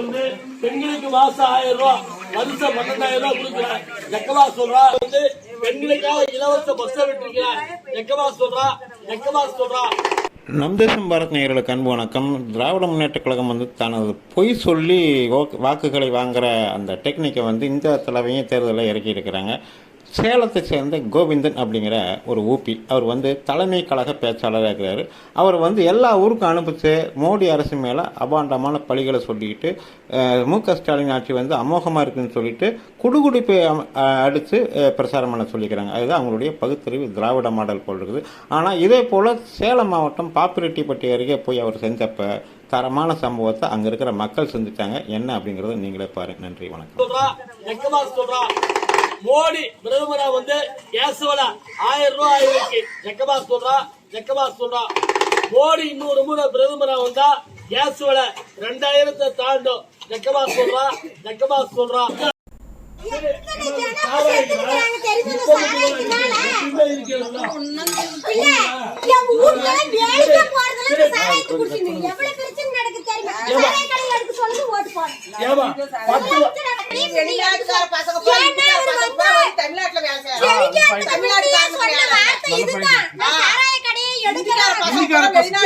வந்து பெண்களுக்கு மாசம் ஆயிரம் ரூபாய் வருஷம் பன்னெண்டாயிரம் ரூபாய் கொடுக்குறேன். எக்கமா சொல்றா வந்து பெண்களுக்காக இலவச பஸ் விட்டுருக்கிறேன். எக்கமா சொல்றா எக்கமா சொல்றா. நம் தேசம் பாரத் நேயர்களுக்கு அன்பு வணக்கம். திராவிட முன்னேற்றக் கழகம் வந்து தனது பொய் சொல்லி வாக்குகளை வாங்குற அந்த டெக்னிக்கை வந்து இந்த தலைவையும் தேர்தலில் இறக்கி இருக்கிறாங்க சேலத்தை சேர்ந்த கோவிந்தன் அப்படிங்கிற ஒரு ஊபி அவர் வந்து தலைமை கழக பேச்சாளராக இருக்கிறாரு. அவர் வந்து எல்லா ஊருக்கும் அனுப்பிச்சு மோடி அரசு மேலே அபாண்டமான பழிகளை சொல்லிக்கிட்டு மு க ஸ்டாலின் ஆட்சி வந்து அமோகமாக இருக்குன்னு சொல்லிட்டு குடுகுடிப்பை அடித்து பிரச்சாரம் பண்ண சொல்லிக்கிறாங்க. அதுதான் அவங்களுடைய பகுத்தறிவு திராவிட மாடல் போல் இருக்குது. ஆனால் இதே போல் சேலம் மாவட்டம் பாப்பிரெட்டிப்பட்டி அருகே போய் அவர் செஞ்சப்போ தரமான சம்பவத்தை அங்கே இருக்கிற மக்கள் செஞ்சுட்டாங்க. என்ன அப்படிங்கிறத நீங்களே பாருங்க. நன்றி வணக்கம். மோடி பிரதமரா வந்து கேசவல ஆயிரம் ரூபாய் ஆயிருக்கு. எக்கமா சொல்றா எக்கமா சொல்றா. மோடி இன்னொரு முறை பிரதமரா வந்தா கேஸ் விலை ரெண்டாயிரத்தை தாண்டும். எக்கமா சொல்றா எக்கமா சொல்றா. பத்து வேலை. இந்தியாக்கார பசங்க